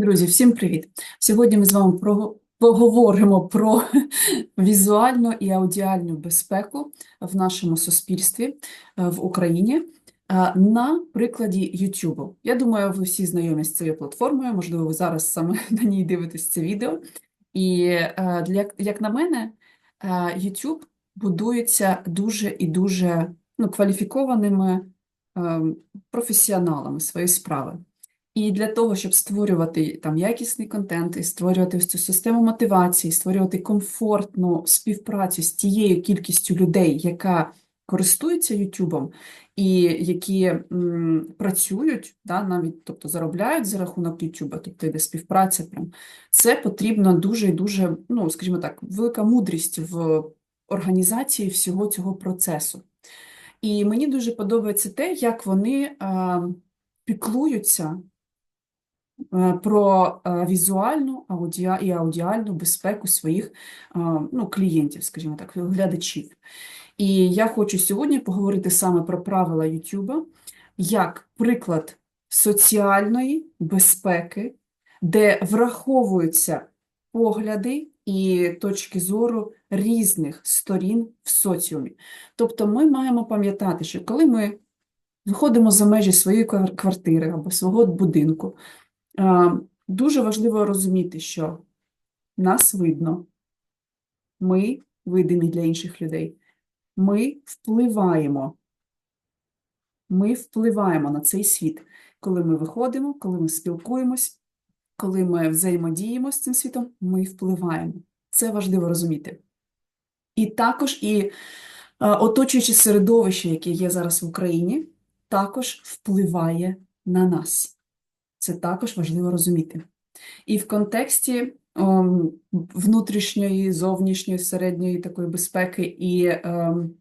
Друзі, всім привіт! Сьогодні ми з вами про- поговоримо про візуальну і аудіальну безпеку в нашому суспільстві е, в Україні е, на прикладі YouTube. Я думаю, ви всі знайомі з цією платформою, можливо, ви зараз саме на ній дивитесь це відео. І е, для, як на мене, YouTube будується дуже і дуже ну, кваліфікованими е, професіоналами своєї справи. І для того, щоб створювати там якісний контент, і створювати цю систему мотивації, створювати комфортну співпрацю з тією кількістю людей, яка користується Ютубом, і які м, працюють, да, навіть тобто заробляють за рахунок Ютуба, тобто йде співпраця. Прям це потрібно дуже і дуже, ну скажімо так, велика мудрість в організації всього цього процесу. І мені дуже подобається те, як вони а, піклуються е, про е, візуальну аудіа і аудіальну безпеку своїх е, ну, клієнтів, скажімо так, глядачів. І я хочу сьогодні поговорити саме про правила YouTube як приклад соціальної безпеки, де враховуються погляди і точки зору різних сторін в соціумі. Тобто ми маємо пам'ятати, що коли ми виходимо за межі своєї квартири або свого будинку, дуже важливо розуміти, що нас видно, ми видимі для інших людей, ми впливаємо. Ми впливаємо на цей світ, коли ми виходимо, коли ми спілкуємось, коли ми взаємодіємо з цим світом, ми впливаємо. Це важливо розуміти. І також і е, оточуюче середовище, яке є зараз в Україні, також впливає на нас. Це також важливо розуміти. І в контексті ем, внутрішньої, зовнішньої, середньої такої безпеки і ем,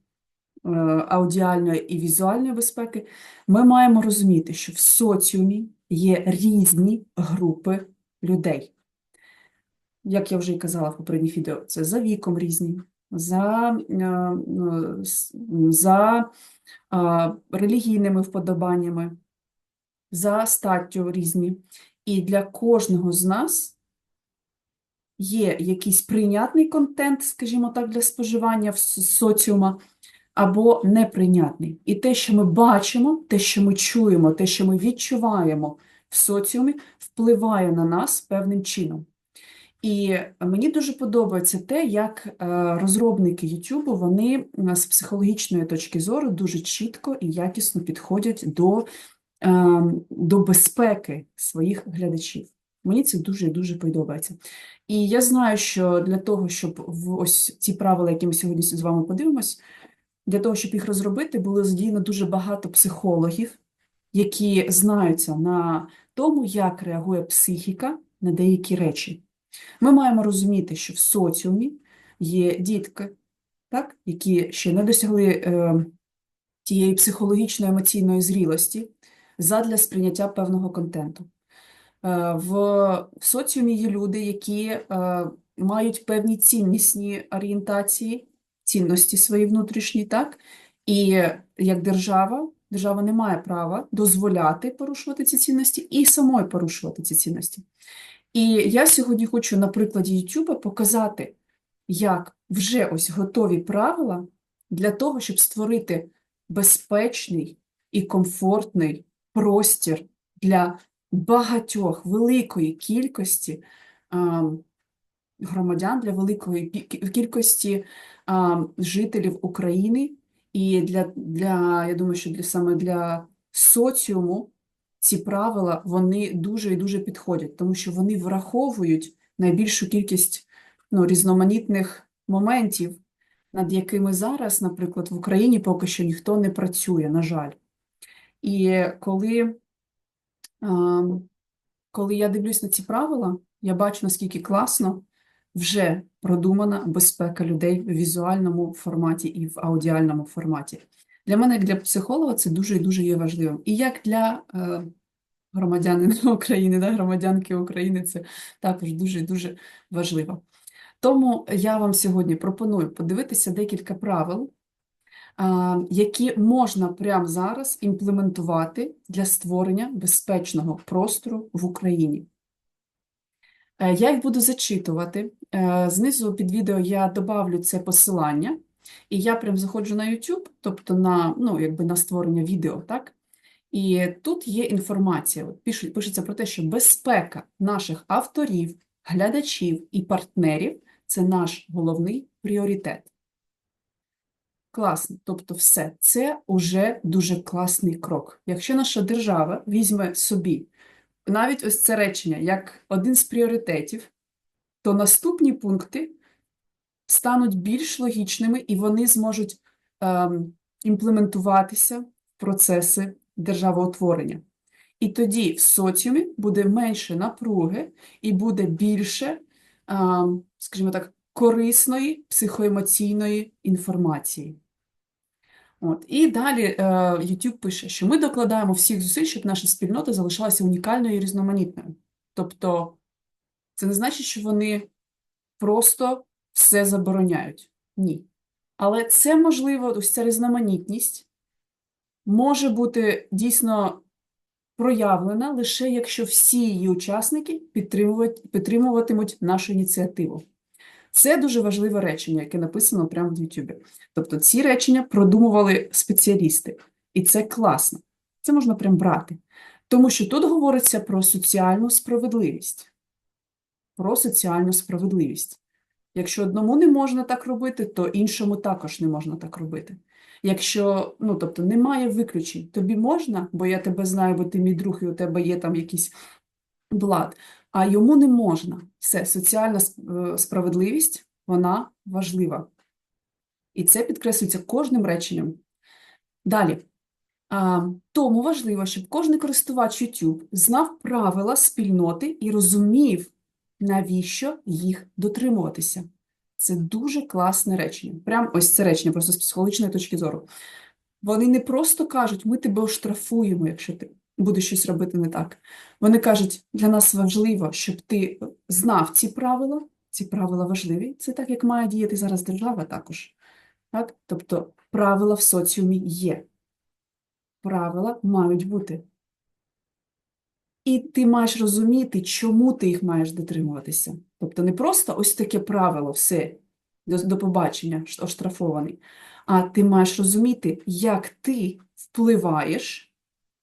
е, аудіальної і візуальної безпеки, ми маємо розуміти, що в соціумі є різні групи людей. Як я вже і казала в попередніх відео, це за віком різні, за, е, е, за е, релігійними вподобаннями, за статтю різні. І для кожного з нас є якийсь прийнятний контент, скажімо так, для споживання в соціума, або неприйнятний. І те, що ми бачимо, те, що ми чуємо, те, що ми відчуваємо в соціумі, впливає на нас певним чином. І мені дуже подобається те, як е, розробники YouTube, вони з психологічної точки зору дуже чітко і якісно підходять до, до безпеки своїх глядачів. Мені це дуже і дуже подобається. І я знаю, що для того, щоб в ось ці правила, які ми сьогодні з вами подивимось, для того, щоб їх розробити, було задіяно дуже багато психологів, які знаються на тому, як реагує психіка на деякі речі. Ми маємо розуміти, що в соціумі є дітки, так, які ще не досягли е, тієї психологічної емоційної зрілості задля сприйняття певного контенту. Е, в, соціумі є люди, які е, мають певні ціннісні орієнтації, цінності свої внутрішні, так? І як держава, держава не має права дозволяти порушувати ці цінності і самої порушувати ці цінності. І я сьогодні хочу на прикладі YouTube показати, як вже ось готові правила для того, щоб створити безпечний і комфортний простір для багатьох, великої кількості громадян, для великої кількості жителів України, і для, для, я думаю, що для саме для соціуму ці правила вони дуже і дуже підходять, тому що вони враховують найбільшу кількість ну, різноманітних моментів, над якими зараз, наприклад, в Україні поки що ніхто не працює, на жаль. І коли, коли я дивлюсь на ці правила, я бачу, наскільки класно вже продумана безпека людей в візуальному форматі і в аудіальному форматі. Для мене, як для психолога, це дуже і дуже є важливим. І як для е, громадянина України, да, громадянки України, це також дуже і дуже важливо. Тому я вам сьогодні пропоную подивитися декілька правил, які можна прямо зараз імплементувати для створення безпечного простору в Україні. Е, Я їх буду зачитувати. Е, Знизу під відео я добавлю це посилання, і я прям заходжу на YouTube, тобто на, ну, якби на створення відео, так? І тут є інформація. От пише- Пишеться про те, що безпека наших авторів, глядачів і партнерів це наш головний пріоритет. Класно. Тобто все. Це уже дуже класний крок. Якщо наша держава візьме собі навіть ось це речення як один з пріоритетів, то наступні пункти стануть більш логічними і вони зможуть ем, імплементуватися в процеси державоутворення. І тоді в соціумі буде менше напруги і буде більше, ем, скажімо так, корисної психоемоційної інформації. От. І далі е, YouTube пише, що ми докладаємо всіх зусиль, щоб наша спільнота залишалася унікальною і різноманітною. Тобто, це не значить, що вони просто все забороняють. Ні. Але це можливо, ось ця різноманітність може бути дійсно проявлена лише якщо всі її учасники підтримуватимуть нашу ініціативу. Це дуже важливе речення, яке написано прямо в YouTube. Тобто ці речення продумували спеціалісти, і це класно. Це можна прям брати. Тому що тут говориться про соціальну справедливість. Про соціальну справедливість. Якщо одному не можна так робити, то іншому також не можна так робити. Якщо, ну, тобто, немає виключень, тобі можна, бо я тебе знаю, бо ти мій друг, і у тебе є там якийсь блат, а йому не можна. Все, соціальна е, справедливість, вона важлива. І це підкреслюється кожним реченням. Далі. Тому важливо, щоб кожен користувач YouTube знав правила спільноти і розумів, навіщо їх дотримуватися. Це дуже класне речення. Прям ось це речення, просто з психологічної точки зору. Вони не просто кажуть, ми тебе оштрафуємо, якщо ти будеш щось робити не так. Вони кажуть, для нас важливо, щоб ти знав ці правила. Ці правила важливі. Це так, як має діяти зараз держава також. Так? Тобто правила в соціумі є. Правила мають бути. І ти маєш розуміти, чому ти їх маєш дотримуватися. Тобто не просто ось таке правило, все, до, до побачення, оштрафований, а ти маєш розуміти, як ти впливаєш,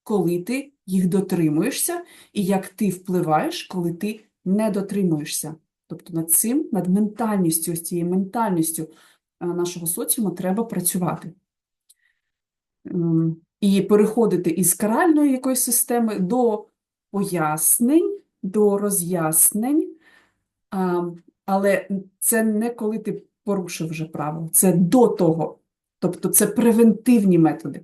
коли ти їх дотримуєшся, і як ти впливаєш, коли ти не дотримуєшся. Тобто над цим, над ментальністю, ось цією ментальністю е, нашого соціуму треба працювати. Ем, І переходити із каральної якоїсь системи до пояснень, до роз'яснень, але це не коли ти порушив вже правило, це до того. Тобто це превентивні методи.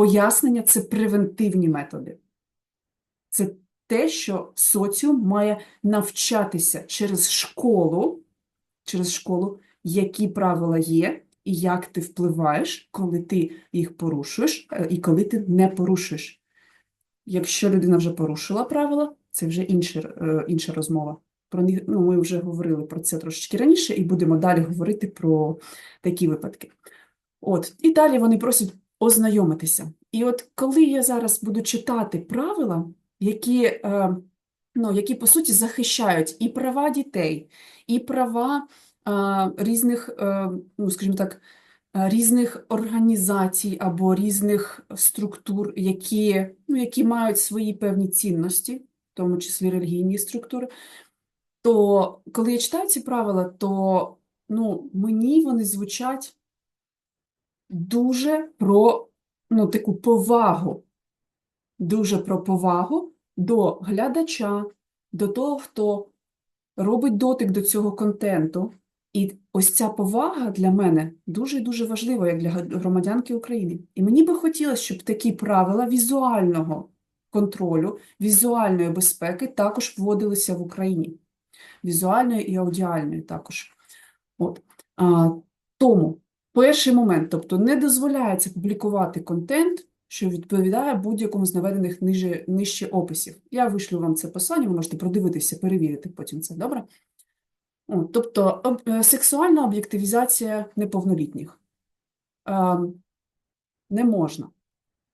Пояснення це превентивні методи. Це те, що соціум має навчатися через школу, через школу, які правила є, і як ти впливаєш, коли ти їх порушуєш, е, і коли ти не порушуєш. Якщо людина вже порушила правила, це вже інша, е, інша розмова. Про них, ну, ми вже говорили про це трошечки раніше, і будемо далі говорити про такі випадки. От, і далі вони просять ознайомитися. І от коли я зараз буду читати правила, які, е, ну, які по суті захищають і права дітей, і права е, різних, е, ну, скажімо так, різних організацій або різних структур, які, ну, які мають свої певні цінності, в тому числі релігійні структури, то коли я читаю ці правила, то ну, мені вони звучать дуже про ну, таку повагу, дуже про повагу до глядача, до того, хто робить дотик до цього контенту. І ось ця повага для мене дуже і дуже важлива, як для громадянки України. І мені би хотілося, щоб такі правила візуального контролю, візуальної безпеки також вводилися в Україні. Візуальної і аудіальної також. От. А, тому перший момент, тобто не дозволяється публікувати контент, що відповідає будь-якому з наведених ниже, нижче описів. Я вишлю вам це послання, ви можете продивитися, перевірити потім це, добре? О, тобто об- е, сексуальна об'єктивізація неповнолітніх е, не можна,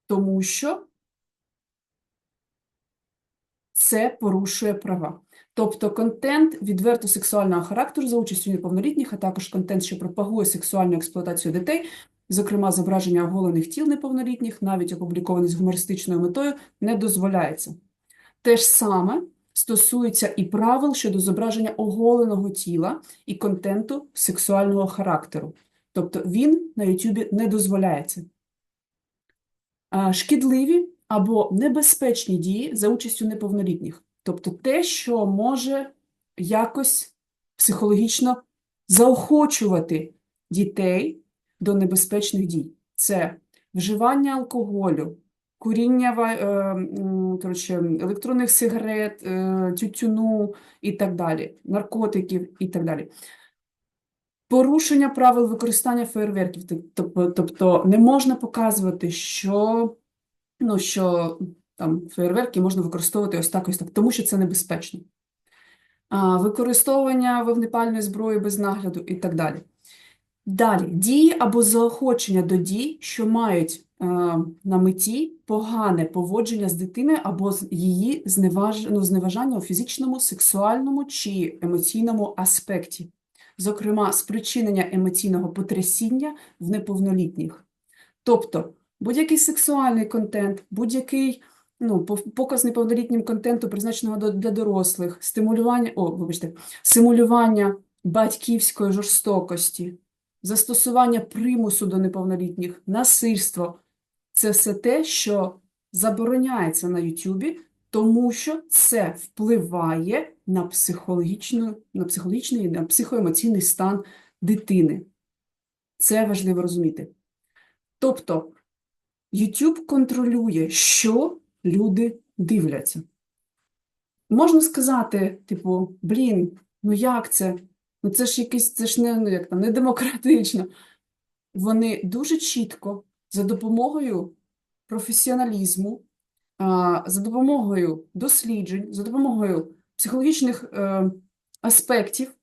тому що це порушує права. Тобто контент відверто сексуального характеру за участю неповнолітніх, а також контент, що пропагує сексуальну експлуатацію дітей, зокрема зображення оголених тіл неповнолітніх, навіть опубліковані з гумористичною метою, не дозволяється. Те ж саме стосується і правил щодо зображення оголеного тіла і контенту сексуального характеру. Тобто він на YouTube не дозволяється. Шкідливі або небезпечні дії за участю неповнолітніх. Тобто те, що може якось психологічно заохочувати дітей до небезпечних дій. Це вживання алкоголю, куріння е, коротше, електронних сигарет, е, тютюну і так далі, наркотиків і так далі. Порушення правил використання фейерверків. Тобто не можна показувати, що, ну, що там фейерверки можна використовувати ось так, ось так, тому що це небезпечно. А, використовування вогнепальної зброї без нагляду і так далі. Далі, дії або заохочення до дій, що мають е, на меті погане поводження з дитиною або з її зневаж... ну, зневажання у фізичному, сексуальному чи емоційному аспекті, зокрема, спричинення емоційного потрясіння в неповнолітніх. Тобто, будь-який сексуальний контент, будь-який ну, показ неповнолітнім контенту, призначеного для дорослих, стимулювання, о, вибачте, симулювання батьківської жорстокості, застосування примусу до неповнолітніх, насильство – це все те, що забороняється на Ютубі, тому що це впливає на психологічну, на психологічний, на психоемоційний стан дитини. Це важливо розуміти. Тобто, YouTube контролює, що люди дивляться. Можна сказати, типу, блін, ну як це? Ну це ж якийсь, це ж не, ну, як там, не демократично. Вони дуже чітко, за допомогою професіоналізму, за допомогою досліджень, за допомогою психологічних е, аспектів,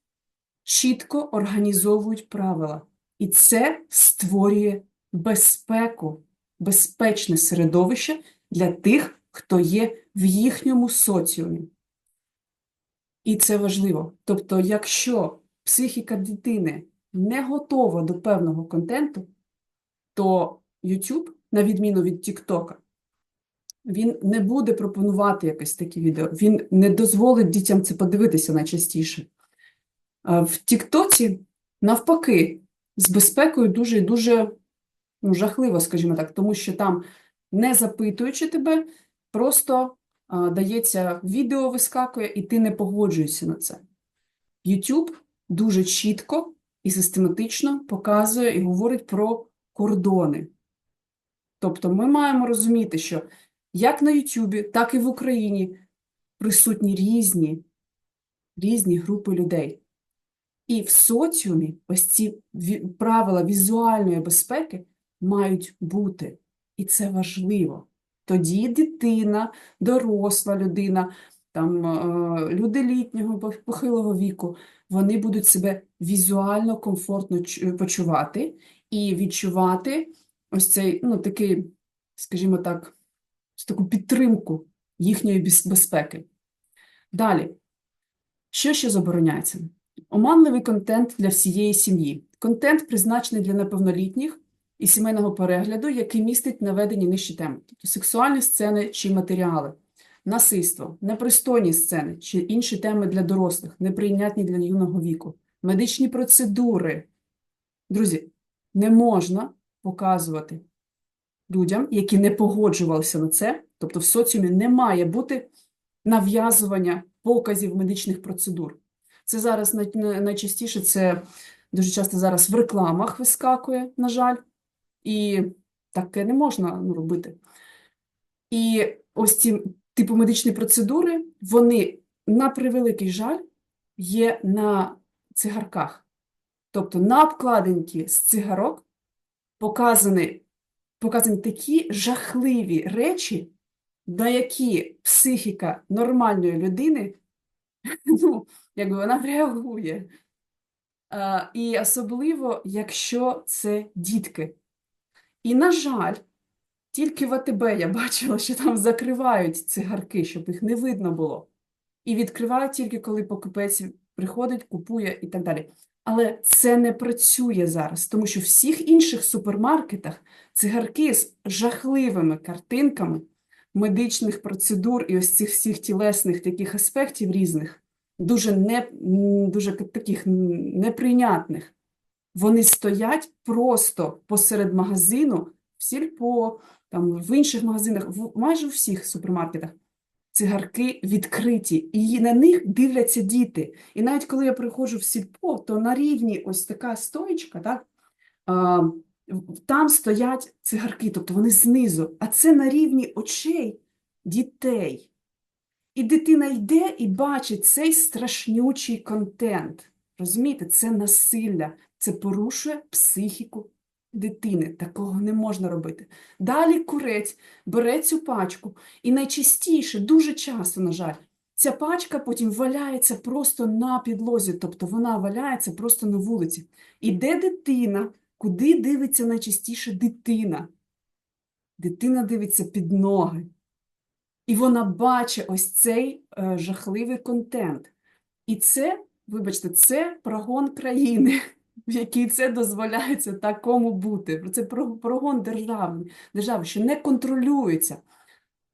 чітко організовують правила. І це створює безпеку, безпечне середовище для тих, хто є в їхньому соціумі. І це важливо. Тобто, якщо психіка дитини не готова до певного контенту, то YouTube, на відміну від TikTok, він не буде пропонувати якесь таке відео, він не дозволить дітям це подивитися найчастіше. В TikTok, навпаки, з безпекою дуже і дуже ну, жахливо, скажімо так, тому що там, не запитуючи тебе, просто а, дається відео вискакує, і ти не погоджуєшся на це. YouTube дуже чітко і систематично показує і говорить про кордони. Тобто ми маємо розуміти, що як на YouTube, так і в Україні присутні різні, різні групи людей. І в соціумі ось ці правила візуальної безпеки мають бути. І це важливо. Тоді дитина, доросла людина, там, е, люди літнього, похилого віку, вони будуть себе візуально комфортно чу- почувати і відчувати ось цей, ну, такий, скажімо так, таку підтримку їхньої безпеки. Далі. Що ще забороняється? Оманливий контент для всієї сім'ї. Контент призначений для неповнолітніх і сімейного перегляду, який містить наведені нижчі теми, тобто сексуальні сцени чи матеріали, насильство, непристойні сцени чи інші теми для дорослих, неприйнятні для юного віку, медичні процедури. Друзі, не можна показувати людям, які не погоджувалися на це, тобто в соціумі не має бути нав'язування показів медичних процедур. Це зараз най- най- найчастіше, це дуже часто зараз в рекламах вискакує, на жаль, і таке не можна ну, робити. І ось ці типу медичні процедури, вони, на превеликий жаль, є на цигарках. Тобто на обкладинці з цигарок показані, показані такі жахливі речі, на які психіка нормальної людини, ну, якби вона реагує. А, і особливо, якщо це дітки. І, на жаль, тільки в АТБ я бачила, що там закривають цигарки, щоб їх не видно було. і відкривають тільки коли покупець приходить, купує і так далі. Але це не працює зараз, тому що в всіх інших супермаркетах цигарки з жахливими картинками медичних процедур і ось цих всіх тілесних таких аспектів різних, дуже, не, дуже таких неприйнятних. Вони стоять просто посеред магазину, в сільпо, там, в інших магазинах, в, майже у всіх супермаркетах. Цигарки відкриті, і на них дивляться діти. І навіть коли я приходжу в сільпо, то на рівні ось така стоїчка, так, а, там стоять цигарки, тобто вони знизу, а це на рівні очей дітей. І дитина йде і бачить цей страшнючий контент. Розумієте, це насилля, це порушує психіку дитини. Такого не можна робити. Далі курець бере цю пачку, і найчастіше, дуже часто, на жаль, ця пачка потім валяється просто на підлозі, тобто вона валяється просто на вулиці. І де дитина? Куди дивиться найчастіше дитина? Дитина дивиться під ноги. І вона бачить ось цей е, жахливий контент. І це, вибачте, це прогон країни, в якій це дозволяється такому бути. Це прогон держави, держави, що не контролюється.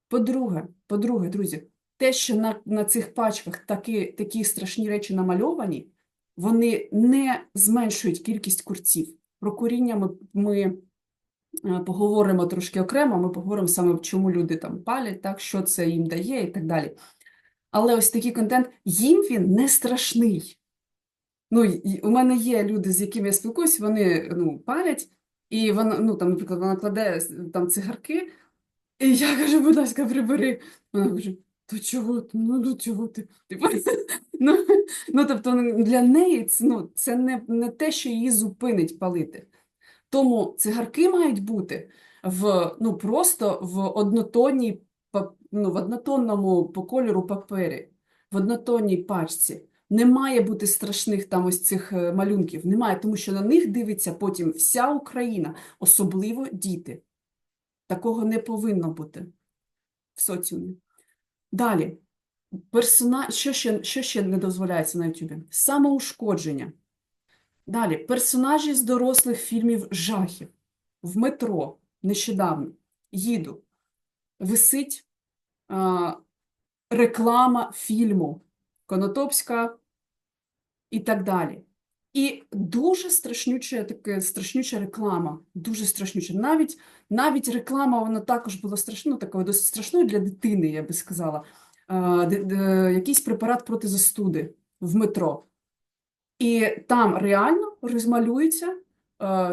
По-друге, по-друге, друзі, те, що на, на цих пачках такі, такі страшні речі намальовані, вони не зменшують кількість курців. Про куріння ми, ми е, поговоримо трошки окремо, ми поговоримо саме, чому люди там палять, так, що це їм дає і так далі. Але ось такий контент, їм він не страшний. Ну, у мене є люди, з якими я спілкуюсь, вони ну, палять, і вона, ну, там, наприклад, вона кладе там цигарки, і я кажу, будь ласка, прибери. Вона каже, то чого? Ну, ну чого ти? Типу, ну, ну, тобто для неї це, ну, це не, не те, що її зупинить палити. Тому цигарки мають бути в, ну, просто в однотонній, ну, в однотонному по кольору папері, в однотонній пачці. Не має бути страшних там ось цих е, малюнків. Немає, тому що на них дивиться потім вся Україна, особливо діти. Такого не повинно бути в соціумі. Далі. Персона... Що ще, що ще не дозволяється на Ютубі? Самоушкодження. Далі. Персонажі з дорослих фільмів жахів. В метро нещодавно їду. Висить а, реклама фільму Конотопська і так далі. І дуже страшнюча таке, страшнюча реклама, дуже страшнюча. Навіть, навіть реклама, вона також була страшна, такою досить страшною для дитини, я би сказала. Де- якийсь препарат проти застуди в метро. І там реально розмалюються е,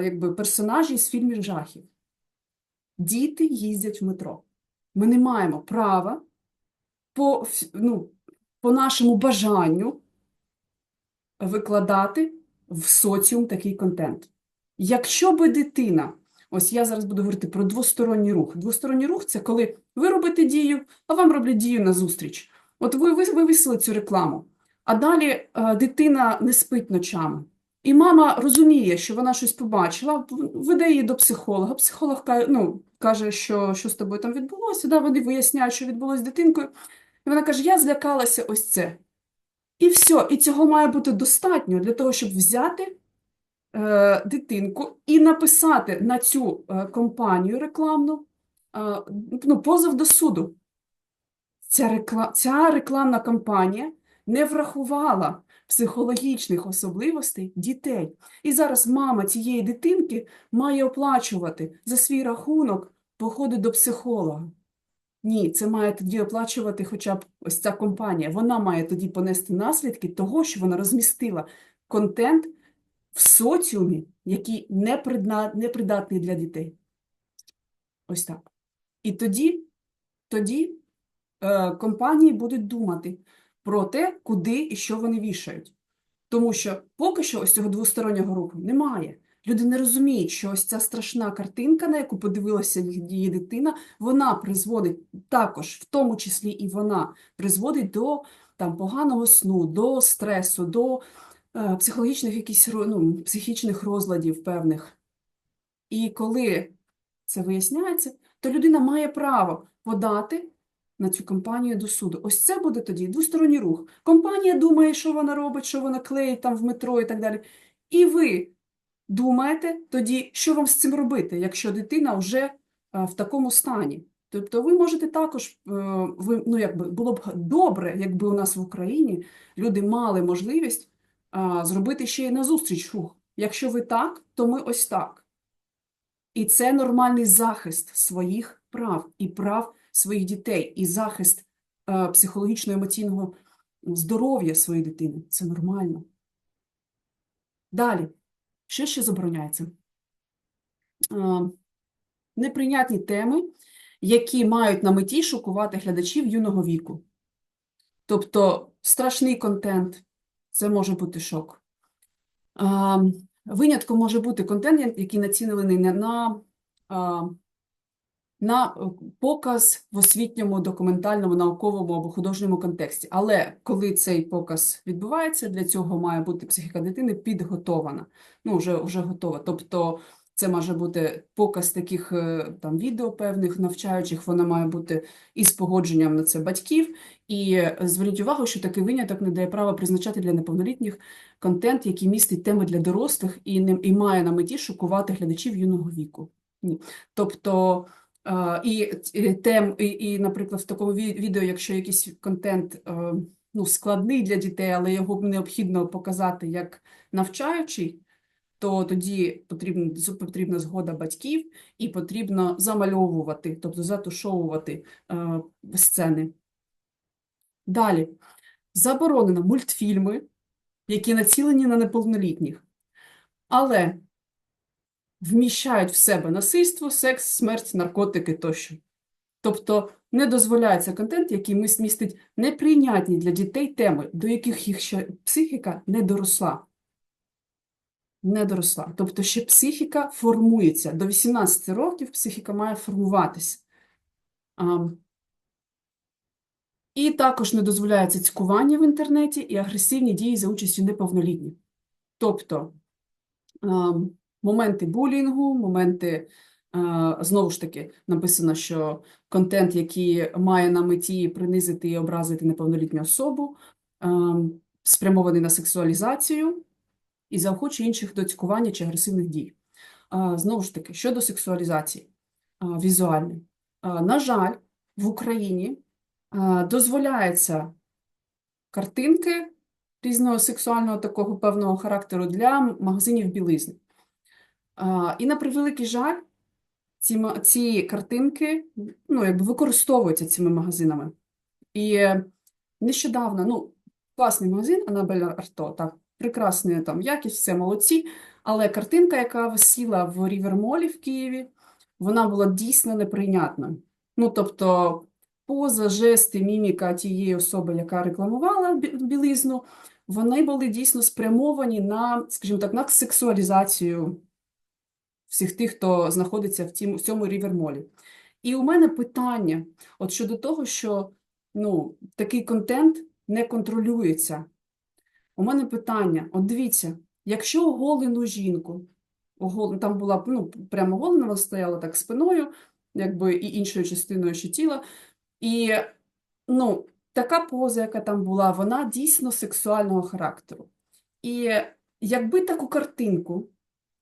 якби, персонажі з фільмів жахів. Діти їздять в метро. Ми не маємо права по, ну, по нашому бажанню викладати в соціум такий контент. Якщо би дитина, ось я зараз буду говорити про двосторонній рух. Двосторонній рух це коли ви робите дію, а вам роблять дію назустріч. От ви, ви вивісили цю рекламу, а далі е, дитина не спить ночами. І мама розуміє, що вона щось побачила, веде її до психолога. Психолог ка- ну, каже, що, що з тобою там відбулося. Да, вони виясняють, що відбулося з дитинкою. І вона каже: Я злякалася ось це. І все, і цього має бути достатньо для того, щоб взяти е, дитинку і написати на цю е, компанію рекламну е, ну, позов до суду. Ця, рекла... Ця рекламна кампанія не врахувала психологічних особливостей дітей. І зараз мама цієї дитинки має оплачувати за свій рахунок походи до психолога. Ні, це має тоді оплачувати хоча б ось ця компанія. Вона має тоді понести наслідки того, що вона розмістила контент в соціумі, який не придатний для дітей. Ось так. І тоді, тоді е, компанії будуть думати про те, куди і що вони вішають. Тому що поки що ось цього двостороннього руху немає. Люди не розуміють, що ось ця страшна картинка, на яку подивилася її дитина, вона призводить також, в тому числі і вона, призводить до там, поганого сну, до стресу, до е, психологічних якісь ну, психічних розладів певних. І коли це виясняється, то людина має право подати на цю компанію до суду. Ось це буде тоді двосторонній рух. Компанія думає, що вона робить, що вона клеїть там в метро і так далі. І ви думаєте тоді, що вам з цим робити, якщо дитина вже а, в такому стані. Тобто ви можете також, е, ви, ну, якби, було б добре, якби у нас в Україні люди мали можливість а, зробити ще й назустріч рух. Якщо ви так, то ми ось так. І це нормальний захист своїх прав і прав своїх дітей, і захист е, психологічно-емоційного здоров'я своєї дитини. Це нормально. Далі, що ще забороняється? Е, неприйнятні теми, які мають на меті шокувати глядачів юного віку. Тобто страшний контент, це може бути шок. Винятком може бути контент, який націлений не на, а, на е, показ в освітньому, документальному, науковому або художньому контексті. Але коли цей показ відбувається, для цього має бути психіка дитини підготована, ну, вже, вже готова. Тобто це може бути показ таких е, там відео певних навчаючих, вона має бути із погодженням на це батьків. І е, зверніть увагу, що такий виняток не дає права призначати для неповнолітніх контент, який містить теми для дорослих і не і має на меті шокувати глядачів юного віку. Ні. Тобто і, тем, і, і, наприклад, в такому відео, якщо якийсь контент е, ну, складний для дітей, але його необхідно показати як навчаючий, то тоді потрібна, потрібна згода батьків і потрібно замальовувати, тобто затушовувати е, сцени. Далі. Заборонено мультфільми, які націлені на неповнолітніх, але вміщають в себе насильство, секс, смерть, наркотики тощо. Тобто не дозволяється контент, який містить неприйнятні для дітей теми, до яких їх ще психіка не доросла. Не доросла. Тобто ще психіка формується. До 18 років психіка має формуватися. А, і також не дозволяється цькування в інтернеті і агресивні дії за участю неповнолітніх. Тобто а, моменти булінгу, моменти, знову ж таки, написано, що контент, який має на меті принизити і образити неповнолітню особу, спрямований на сексуалізацію і заохочує інших до цькування чи агресивних дій. Знову ж таки, щодо сексуалізації візуальної. На жаль, в Україні а, дозволяється картинки різного сексуального такого певного характеру для магазинів білизни. І на превеликий жаль, ці, ці картинки ну, якби використовуються цими магазинами. І нещодавно, ну, класний магазин Анабель Арто, так, прекрасна там якість, все молодці, але картинка, яка висіла в Рівермолі в Києві, вона була дійсно неприйнятною. Ну, тобто, поза, жести, міміка тієї особи, яка рекламувала білизну, вони були дійсно спрямовані на, скажімо так, на сексуалізацію всіх тих, хто знаходиться в цім- в цьому рівермолі. І у мене питання от щодо того, що ну, такий контент не контролюється. У мене питання: от дивіться, якщо оголену жінку, огол... там була ну, прямо оголена, вона стояла так спиною, якби і іншою частиною ще тіла, і ну, така поза, яка там була, вона дійсно сексуального характеру. І якби таку картинку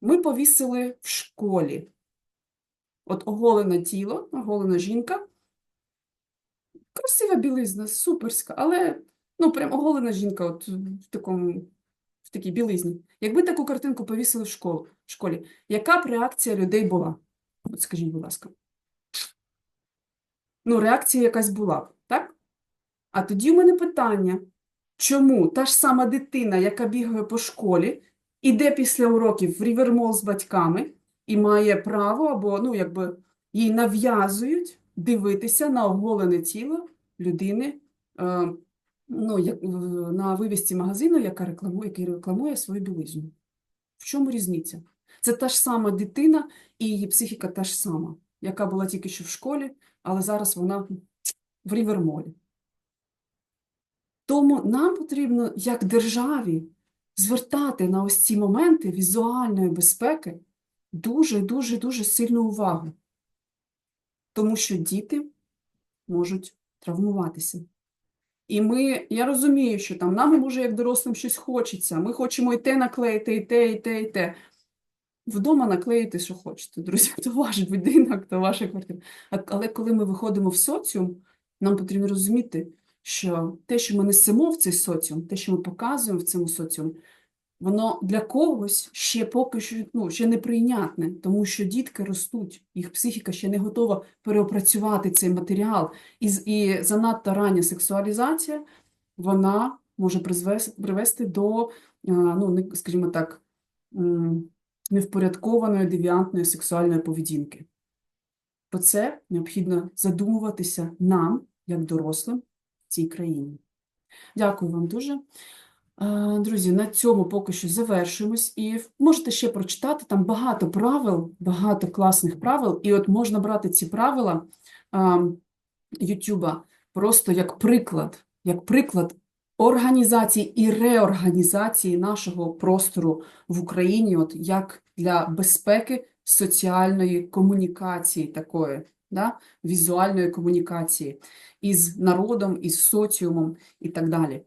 ми повісили в школі, от оголене тіло, оголена жінка, красива білизна, суперська, але ну прям оголена жінка от в такому, в такій білизні. Якби таку картинку повісили в школу, в школі, яка б реакція людей була? От скажіть, будь ласка. Ну, реакція якась була б, так? А тоді у мене питання, чому та ж сама дитина, яка бігає по школі, іде після уроків в рівермол з батьками і має право, або, ну, якби їй нав'язують дивитися на оголене тіло людини, е, ну, як, на вивісці магазину, яка рекламує, який рекламує свою білизну. В чому різниця? Це та ж сама дитина, і її психіка та ж сама, яка була тільки що в школі, але зараз вона в рівермолі. Тому нам потрібно, як державі, звертати на ось ці моменти візуальної безпеки дуже, дуже, дуже сильну увагу. Тому що діти можуть травмуватися. І ми, я розумію, що там нам може як дорослим щось хочеться. Ми хочемо і те наклеїти, і те, і те, і те. Вдома наклеїти, що хочете, друзі, то ваш будинок, то ваша квартира. Але коли ми виходимо в соціум, нам потрібно розуміти, що те, що ми несемо в цей соціум, те, що ми показуємо в цьому соціумі, воно для когось ще поки що ну, ще неприйнятне, тому що дітки ростуть, їх психіка ще не готова переопрацювати цей матеріал. І, і занадто рання сексуалізація, вона може призвести, привести до, ну, скажімо так, невпорядкованої девіантної сексуальної поведінки. Про це необхідно задумуватися нам, як дорослим цій країні. Дякую вам дуже. Е, Друзі, на цьому поки що завершуємось. І можете ще прочитати там багато правил, багато класних правил. І от можна брати ці правила Ютуба просто як приклад, як приклад організації і реорганізації нашого простору в Україні, от як для безпеки соціальної комунікації такої, да? візуальної комунікації із народом, із соціумом і так далі.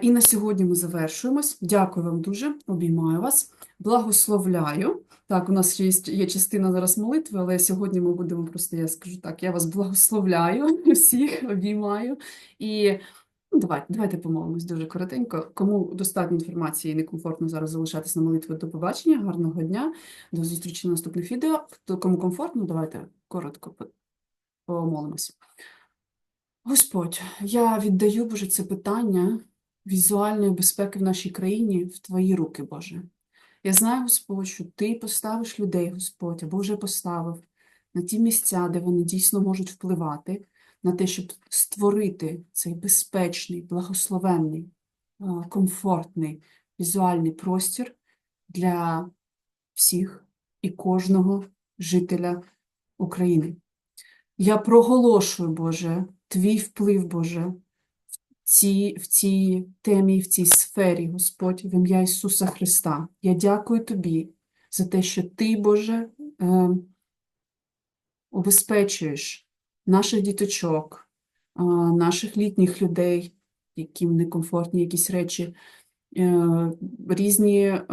І на сьогодні ми завершуємось. Дякую вам дуже, обіймаю вас, благословляю. Так, у нас є, є частина зараз молитви, але сьогодні ми будемо просто, я скажу так, я вас благословляю всіх, обіймаю. І ну, давайте, давайте помолимось дуже коротенько. Кому достатньо інформації і некомфортно зараз залишатись на молитві, до побачення, гарного дня, до зустрічі на наступних відео. Кому комфортно, давайте коротко по- помолимось. Господь, я віддаю, Боже, це питання візуальної безпеки в нашій країні в Твої руки, Боже. Я знаю, Господь, що Ти поставиш людей, Господь, або вже поставив на ті місця, де вони дійсно можуть впливати, на те, щоб створити цей безпечний, благословенний, комфортний візуальний простір для всіх і кожного жителя України. Я проголошую, Боже, Твій вплив, Боже, в цій, в цій темі, в цій сфері, Господь, в ім'я Ісуса Христа. Я дякую Тобі за те, що Ти, Боже, е, обезпечуєш наших діточок, а, наших літніх людей, яким некомфортні якісь речі, е, різні, е,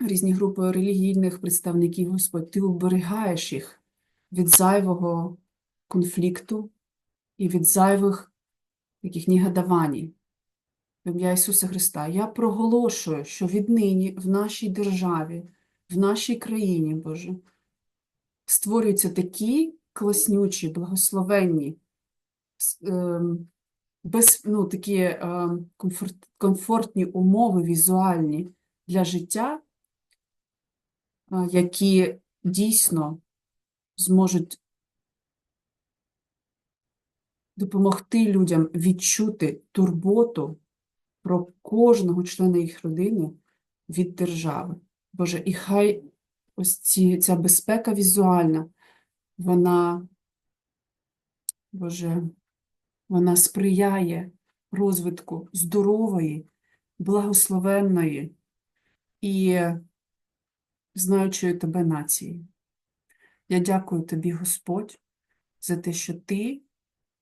різні групи релігійних представників, Господь, Ти оберігаєш їх від зайвого конфлікту і від зайвих таких негодувань. В ім'я Ісуса Христа. Я проголошую, що віднині в нашій державі, в нашій країні, Боже, створюються такі класнючі, благословенні, ем, без, ну, такі ем, комфорт, комфортні умови візуальні для життя, які дійсно зможуть допомогти людям відчути турботу про кожного члена їх родини від держави. Боже, і хай ось ці, ця безпека візуальна, вона, Боже, вона сприяє розвитку здорової, благословенної і знаючої тебе нації. Я дякую тобі, Господь, за те, що ти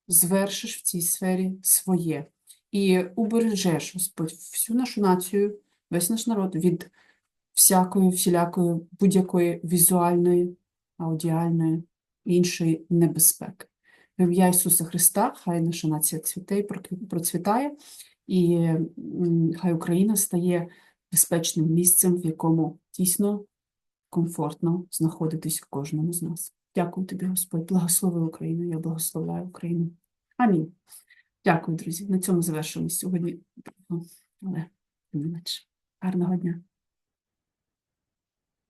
звершиш в цій сфері своє і убережеш, Господь, всю нашу націю, весь наш народ від всякої, всілякої, будь-якої візуальної, аудіальної іншої небезпеки. В ім'я Ісуса Христа, хай наша нація цвіте і процвітає, і хай Україна стає безпечним місцем, в якому дійсно комфортно знаходитись кожному з нас. Дякую тобі, Господь. Благослови Україну. Я благословляю Україну. Амінь. Дякую, друзі. На цьому завершуємо сьогодні. Але не менше. Гарного дня.